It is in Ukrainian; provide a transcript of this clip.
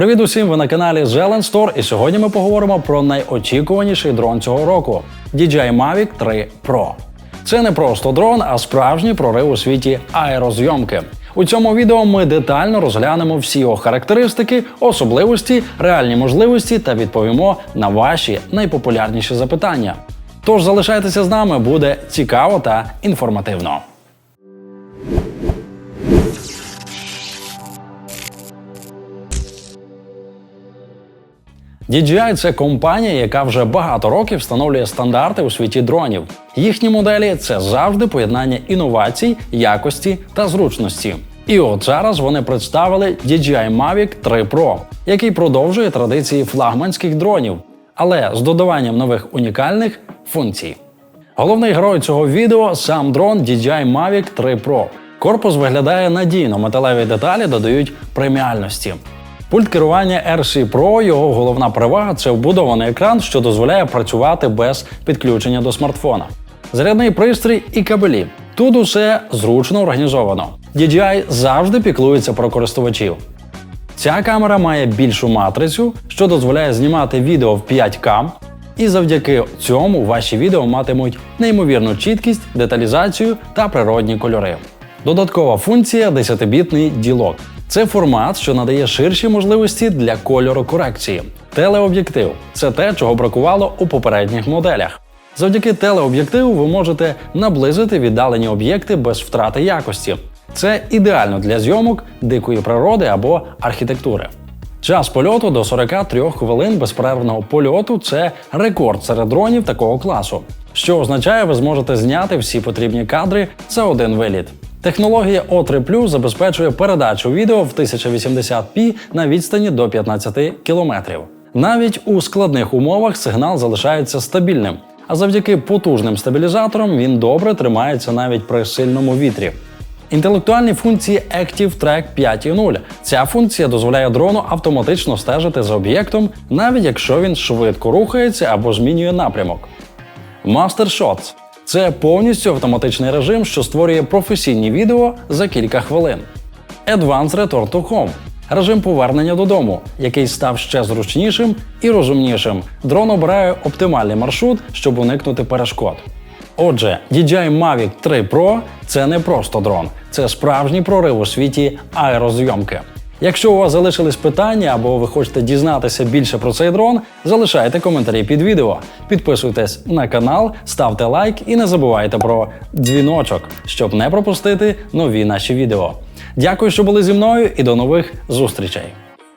Привіт усім! Ви на каналі Zelen Store і сьогодні ми поговоримо про найочікуваніший дрон цього року DJI Mavic 3 Pro. Це не просто дрон, а справжній прорив у світі аерозйомки. У цьому відео ми детально розглянемо всі його характеристики, особливості, реальні можливості та відповімо на ваші найпопулярніші запитання. Тож залишайтеся з нами, буде цікаво та інформативно. DJI – це компанія, яка вже багато років встановлює стандарти у світі дронів. Їхні моделі це завжди поєднання інновацій, якості та зручності. І от зараз вони представили DJI Mavic 3 Pro, який продовжує традиції флагманських дронів, але з додаванням нових унікальних функцій. Головний герой цього відео сам дрон DJI Mavic 3 Pro. Корпус виглядає надійно, металеві деталі додають преміальності. Пульт керування RC Pro, його головна перевага це вбудований екран, що дозволяє працювати без підключення до смартфона. Зарядний пристрій і кабелі. Тут усе зручно організовано. DJI завжди піклується про користувачів. Ця камера має більшу матрицю, що дозволяє знімати відео в 5К, і завдяки цьому ваші відео матимуть неймовірну чіткість, деталізацію та природні кольори. Додаткова функція 10-бітний ділок. Це формат, що надає ширші можливості для кольорокорекції. Телеоб'єктив це те, чого бракувало у попередніх моделях. Завдяки телеоб'єктиву ви можете наблизити віддалені об'єкти без втрати якості. Це ідеально для зйомок дикої природи або архітектури. Час польоту до 43 хвилин безперервного польоту це рекорд серед дронів такого класу, що означає, ви зможете зняти всі потрібні кадри за один виліт. Технологія O3 забезпечує передачу відео в 1080p на відстані до 15 км. Навіть у складних умовах сигнал залишається стабільним, а завдяки потужним стабілізаторам він добре тримається навіть при сильному вітрі. Інтелектуальні функції Active Track 5.0. Ця функція дозволяє дрону автоматично стежити за об'єктом, навіть якщо він швидко рухається або змінює напрямок. Master Shots – це повністю автоматичний режим, що створює професійні відео за кілька хвилин. Advanced Return to Home – режим повернення додому, який став ще зручнішим і розумнішим. Дрон обирає оптимальний маршрут, щоб уникнути перешкод. Отже, DJI Mavic 3 Pro – це не просто дрон, це справжній прорив у світі аерозйомки. Якщо у вас залишились питання або ви хочете дізнатися більше про цей дрон, залишайте коментарі під відео. Підписуйтесь на канал, ставте лайк і не забувайте про дзвіночок, щоб не пропустити нові наші відео. Дякую, що були зі мною, і до нових зустрічей!